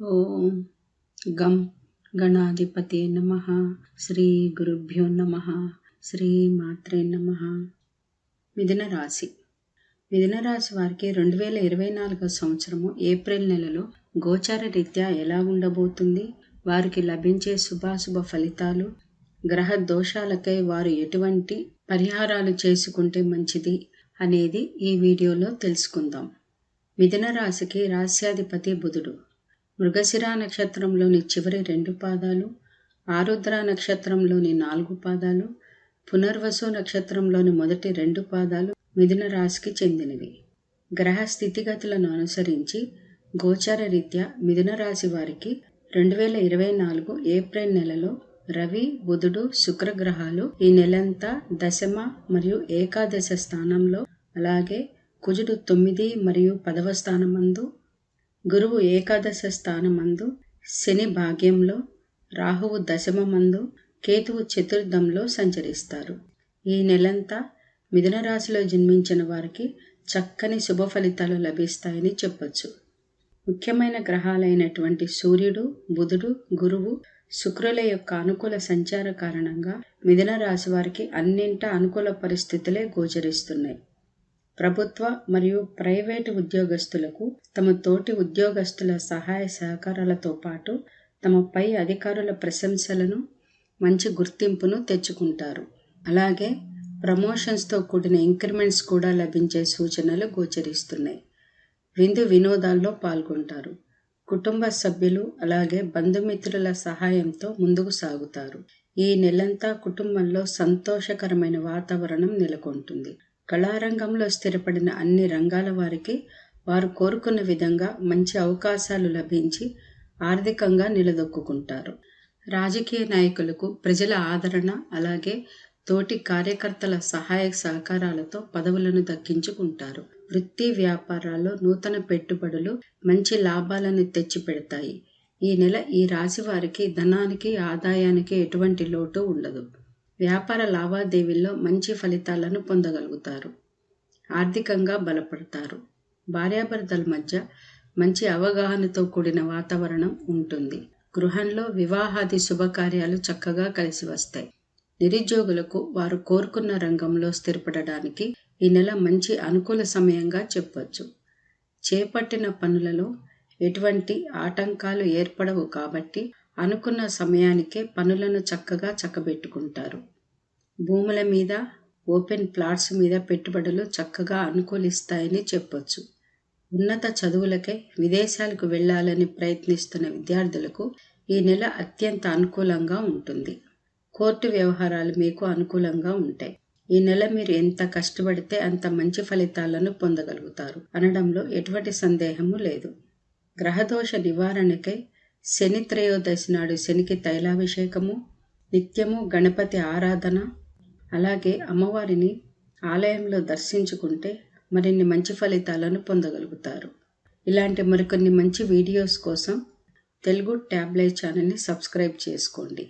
ఓం గం గణాధిపతే నమ. శ్రీ గురుభ్యో నమ. శ్రీ మాత్రే నమ. మిథున రాశి. మిథున రాశి వారికి రెండు వేల ఇరవై నాలుగో సంవత్సరము ఏప్రిల్ నెలలో గోచార రీత్యా ఎలా ఉండబోతుంది? వారికి లభించే శుభాశుభ ఫలితాలు గ్రహ దోషాలకై వారు ఎటువంటి పరిహారాలు చేసుకుంటే మంచిది అనేది ఈ వీడియోలో తెలుసుకుందాం. మిథున రాశికి రాశ్యాధిపతి బుధుడు. మృగశిర నక్షత్రంలోని చివరి రెండు పాదాలు ఆరుద్ర నక్షత్రంలోని నాలుగు పాదాలు పునర్వసు నక్షత్రంలోని మొదటి రెండు పాదాలు మిథున రాశికి చెందినవి. గ్రహ స్థితిగతులను అనుసరించి గోచార రీత్యా మిథున రాశి వారికి రెండు వేల ఇరవై నాలుగు ఏప్రిల్ నెలలో రవి బుధుడు శుక్రగ్రహాలు ఈ నెలంతా దశమ మరియు ఏకాదశ స్థానంలో అలాగే కుజుడు తొమ్మిది మరియు పదవ స్థానమందు గురువు ఏకాదశ స్థానమందు శని భాగ్యంలో రాహువు దశమమందు కేతువు చతుర్థంలో సంచరిస్తారు. ఈ నెలంతా మిథున రాశిలో జన్మించిన వారికి చక్కని శుభ ఫలితాలు లభిస్తాయని చెప్పొచ్చు. ముఖ్యమైన గ్రహాలైనటువంటి సూర్యుడు బుధుడు గురువు శుక్రుల యొక్క అనుకూల సంచార కారణంగా మిథున రాశి వారికి అన్నింట అనుకూల పరిస్థితులే గోచరిస్తున్నాయి. ప్రభుత్వ మరియు ప్రైవేటు ఉద్యోగస్తులకు తమ తోటి ఉద్యోగస్తుల సహాయ సహకారాలతో పాటు తమ పై అధికారుల ప్రశంసలను మంచి గుర్తింపును తెచ్చుకుంటారు. అలాగే ప్రమోషన్స్తో కూడిన ఇంక్రిమెంట్స్ కూడా లభించే సూచనలు గోచరిస్తున్నాయి. విందు వినోదాల్లో పాల్గొంటారు. కుటుంబ సభ్యులు అలాగే బంధుమిత్రుల సహాయంతో ముందుకు సాగుతారు. ఈ నెలంతా కుటుంబంలో సంతోషకరమైన వాతావరణం నెలకొంటుంది. కళారంగంలో స్థిరపడిన అన్ని రంగాల వారికి వారు కోరుకున్న విధంగా మంచి అవకాశాలు లభించి ఆర్థికంగా నిలదొక్కుంటారు రాజకీయ నాయకులకు ప్రజల ఆదరణ అలాగే తోటి కార్యకర్తల సహాయ సహకారాలతో పదవులను దక్కించుకుంటారు. వృత్తి వ్యాపారాల్లో నూతన పెట్టుబడులు మంచి లాభాలను తెచ్చిపెడతాయి. ఈ నెల ఈ రాశి వారికి ధనానికి ఆదాయానికి ఎటువంటి లోటు ఉండదు. వ్యాపార లావాదేవీల్లో మంచి ఫలితాలను పొందగలుగుతారు. ఆర్థికంగా బలపడతారు. భార్యాభర్తల మధ్య మంచి అవగాహనతో కూడిన వాతావరణం ఉంటుంది. గృహంలో వివాహాది శుభకార్యాలు చక్కగా కలిసి వస్తాయి. నిరుద్యోగులకు వారు కోరుకున్న రంగంలో స్థిరపడడానికి ఈ నెల మంచి అనుకూల సమయంగా చెప్పవచ్చు చేపట్టిన పనులలో ఎటువంటి ఆటంకాలు ఏర్పడవు కాబట్టి అనుకున్న సమయానికే పనులను చక్కగా చక్కబెట్టుకుంటారు. భూముల మీద ఓపెన్ ప్లాట్స్ మీద పెట్టుబడులు చక్కగా అనుకూలిస్తాయని చెప్పొచ్చు. ఉన్నత చదువులకై విదేశాలకు వెళ్ళాలని ప్రయత్నిస్తున్న విద్యార్థులకు ఈ నెల అత్యంత అనుకూలంగా ఉంటుంది. కోర్టు వ్యవహారాలు మీకు అనుకూలంగా ఉంటాయి. ఈ నెల మీరు ఎంత కష్టపడితే అంత మంచి ఫలితాలను పొందగలుగుతారు అనడంలో ఎటువంటి సందేహము లేదు. గ్రహదోష నివారణకై శని త్రయోదశి నాడు శనికి తైలాభిషేకము నిత్యము గణపతి ఆరాధన అలాగే అమ్మవారిని ఆలయంలో దర్శించుకుంటే మరిన్ని మంచి ఫలితాలను పొందగలుగుతారు. ఇలాంటి మరికొన్ని మంచి వీడియోస్ కోసం తెలుగు ట్యాబ్లెట్ ఛానల్ని సబ్స్క్రైబ్ చేసుకోండి.